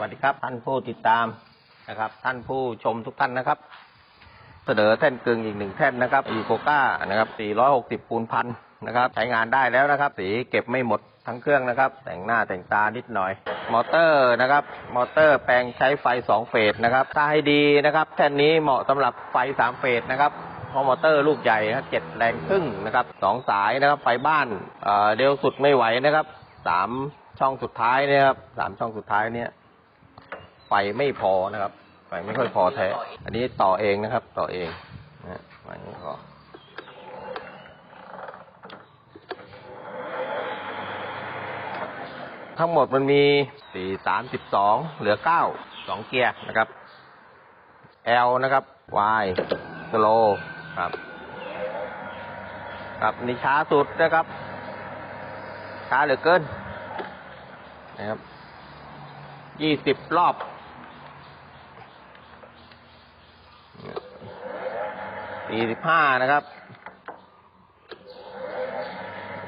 วัสดีครับ ท่านผู้ติดตามนะครับ ท่านผู้ชมทุกท่านนะครับ เสนอแท่นกึ่งอีกหนึ่งแท่นนะครับอีโคก้านะครับ460ปูนพันนะครับ ใช้งานได้แล้วนะครับ สีเก็บไม่หมดทั้งเครื่องนะครับ แต่งหน้าแต่งตานิดหน่อย มอเตอร์นะครับ มอเตอร์แปลงใช้ไฟ 2 เฟสนะครับถ้าให้ดีนะครับ แท่นนี้เหมาะสำหรับไฟ 3 เฟสนะครับพราะมอเตอร์ลูกใหญ่นะเจ็ดแรงครึ่งนะครับสองสายนะครับ ไฟบ้านเอ่อเร็วสุดไม่ไหวนะครับสามช่องสุดท้ายเนี่ยครับสามช่องสุดท้ายเนี่ย ไฟไม่พอนะครับ ไฟไม่ค่อยพอแท้ อันนี้ต่อเองนะครับ ต่อเองนะฮะไฟไม่พอทั้งหมดมันมีสี่สามสิบสองเหลือเก้าสองเกียร์นะครับ L นะครับ Y slow ครับ ครับนี่ช้าสุดนะครับ ช้าเหลือเกินนะครับยี่สิบรอบ สี่สิบห้านะครับ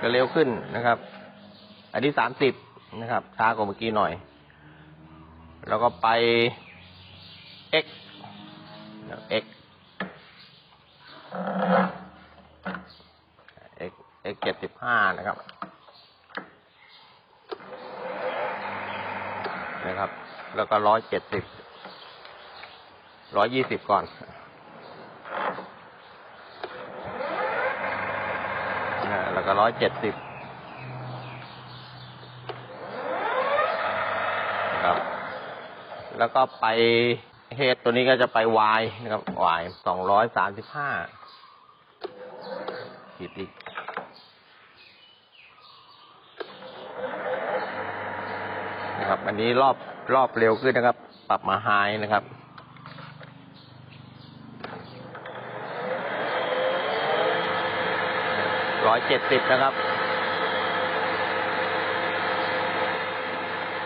ก็เร็วขึ้นนะครับ อันนี้สามสิบนะครับช้ากว่าเมื่อกี้หน่อย แล้วก็ไป x x x x เจ็ดสิบห้านะครับนะครับ แล้วก็ร้อยเจ็ดสิบร้อยยี่สิบก่อน นะ แล้วก็ร้อยเจ็ดสิบครับ แล้วก็ไปเฮดตัวนี้ก็จะไปวายนะครับวายสองร้อยสามสิบห้าขีดอีกนะครับ อันนี้รอบรอบเร็วขึ้นนะครับ ปรับมาไฮนะครับ ร้อยเจ็ดสิบนะครับ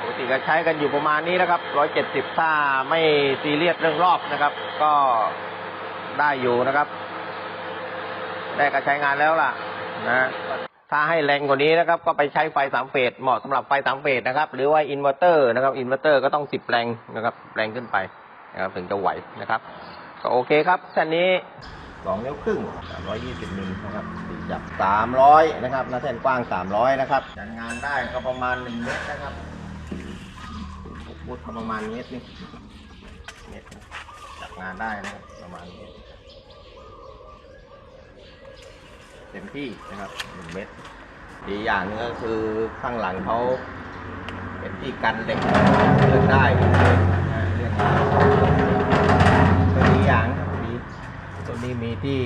ปกติก็ใช้กันอยู่ประมาณนี้นะครับร้อยเจ็ดสิบถ้าไม่ซีเรียสเรื่องรอบนะครับ ก็ได้อยู่นะครับ ได้ก็ใช้งานแล้วล่ะนะถ้าให้แรงกว่านี้นะครับ ก็ไปใช้ไฟสามเฟสเหมาะสำหรับไฟสามเฟสนะครับ หรือว่าอินเวอร์เตอร์นะครับอินเวอร์เตอร์ก็ต้องสิบแรงนะครับ แรงขึ้นไปนะครับถึงจะไหวนะครับ ก็โอเคครับแท่นี้ สองนิ้วครึ่งสามร้อยยี่สิบมิลนะครับตีจับสามร้อยนะครับหน้าแท่นกว้างสามร้อยนะครับจัดงานได้ก็ประมาณหนึ่งเมตรนะครับพุทก็ประมาณเมตรนี่เมตรจัดงานได้นะครับประมาณเมตรเต็มที่นะครับหนึ่งเมตร ดีอย่างนึงก็คือข้างหลังเขาเป็นที่กันเหล็ก ที่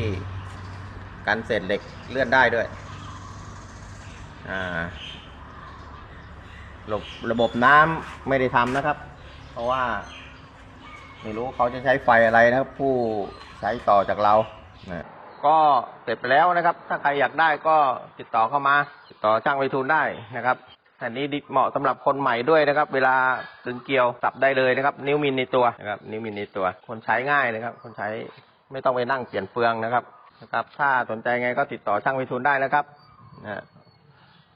กันเศษเหล็กเลื่อนได้ด้วย อ่าระบบระบบน้ำไม่ได้ทำนะครับ เพราะว่า ไม่รู้เขาจะใช้ไฟอะไรนะครับ ผู้ใช้ต่อจากเรานะก็เสร็จไปแล้วนะครับ ถ้าใครอยากได้ก็ติดต่อเข้ามา ติดต่อช่างไวทูลได้นะครับอันนี้เหมาะสำหรับคนใหม่ด้วยนะครับ เวลาตึงเกลียวสับได้เลยนะครับ นิ้วมินในตัวนะครับ นิ้วมินในตัว คนใช้ง่ายนะครับ คนใช้ ไม่ต้องไปนั่งเปลี่ยนเฟืองนะครับนะครับ ถ้าสนใจไงก็ติดต่อช่างวิทูลได้นะครับนะ